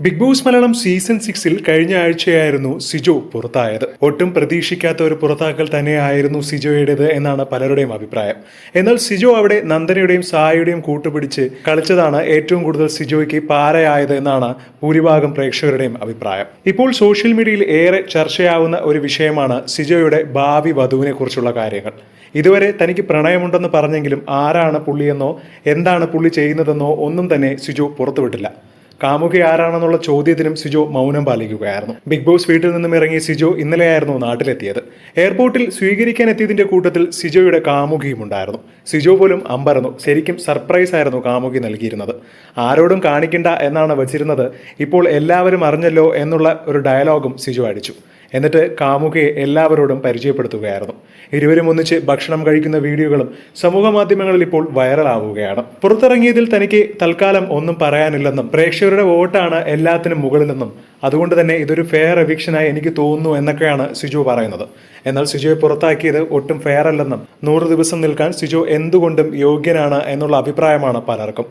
Big boss Malayalam season സിക്സിൽ കഴിഞ്ഞ ആഴ്ചയായിരുന്നു സിജോ പുറത്തായത്. ഒട്ടും പ്രതീക്ഷിക്കാത്ത ഒരു പുറത്താക്കൽ തന്നെയായിരുന്നു സിജോയുടേത് എന്നാണ് പലരുടെയും അഭിപ്രായം. എന്നാൽ സിജോ അവിടെ നന്ദനയുടെയും സായയുടെയും കൂട്ടുപിടിച്ച് കളിച്ചതാണ് ഏറ്റവും കൂടുതൽ സിജോയ്ക്ക് പാരയായത് എന്നാണ് ഭൂരിഭാഗം പ്രേക്ഷകരുടെയും അഭിപ്രായം. ഇപ്പോൾ സോഷ്യൽ മീഡിയയിൽ ഏറെ ചർച്ചയാവുന്ന ഒരു വിഷയമാണ് സിജോയുടെ ഭാവി വധുവിനെ കുറിച്ചുള്ള കാര്യങ്ങൾ. ഇതുവരെ തനിക്ക് പ്രണയമുണ്ടെന്ന് പറഞ്ഞെങ്കിലും ആരാണ് പുള്ളിയെന്നോ എന്താണ് പുള്ളി ചെയ്യുന്നതെന്നോ ഒന്നും തന്നെ സിജോ പുറത്തുവിട്ടില്ല. കാമുകി ആരാണെന്നുള്ള ചോദ്യത്തിനും സിജോ മൗനം പാലിക്കുകയായിരുന്നു. ബിഗ് ബോസ് വീട്ടിൽ നിന്നും ഇറങ്ങിയ സിജോ ഇന്നലെയായിരുന്നു നാട്ടിലെത്തിയത്. എയർപോർട്ടിൽ സ്വീകരിക്കാൻ എത്തിയതിന്റെ കൂട്ടത്തിൽ സിജോയുടെ കാമുകിയും ഉണ്ടായിരുന്നു. സിജോ പോലും അമ്പരന്നു. ശരിക്കും സർപ്രൈസ് ആയിരുന്നു കാമുകി നൽകിയിരുന്നത്. ആരോടും കാണിക്കണ്ട എന്നാണ് വച്ചിരുന്നത്. ഇപ്പോൾ എല്ലാവരും അറിഞ്ഞല്ലോ എന്നുള്ള ഒരു ഡയലോഗും സിജോ അടിച്ചു. എന്നിട്ട് കാമുകയെ എല്ലാവരോടും പരിചയപ്പെടുത്തുകയായിരുന്നു. ഇരുവരും ഒന്നിച്ച് ഭക്ഷണം കഴിക്കുന്ന വീഡിയോകളും സമൂഹ മാധ്യമങ്ങളിൽ ഇപ്പോൾ വൈറലാവുകയാണ്. പുറത്തിറങ്ങിയതിൽ തനിക്ക് തൽക്കാലം ഒന്നും പറയാനില്ലെന്നും പ്രേക്ഷകരുടെ വോട്ടാണ് എല്ലാത്തിനും മുകളിലെന്നും അതുകൊണ്ട് തന്നെ ഇതൊരു ഫെയർ എവിക്ഷനായി എനിക്ക് തോന്നുന്നു എന്നൊക്കെയാണ് സിജു പറയുന്നത്. എന്നാൽ സിജോയെ പുറത്താക്കിയത് ഒട്ടും ഫെയർ അല്ലെന്നും നൂറ് ദിവസം നിൽക്കാൻ സിജു എന്തുകൊണ്ടും യോഗ്യനാണ് എന്നുള്ള അഭിപ്രായമാണ് പലർക്കും.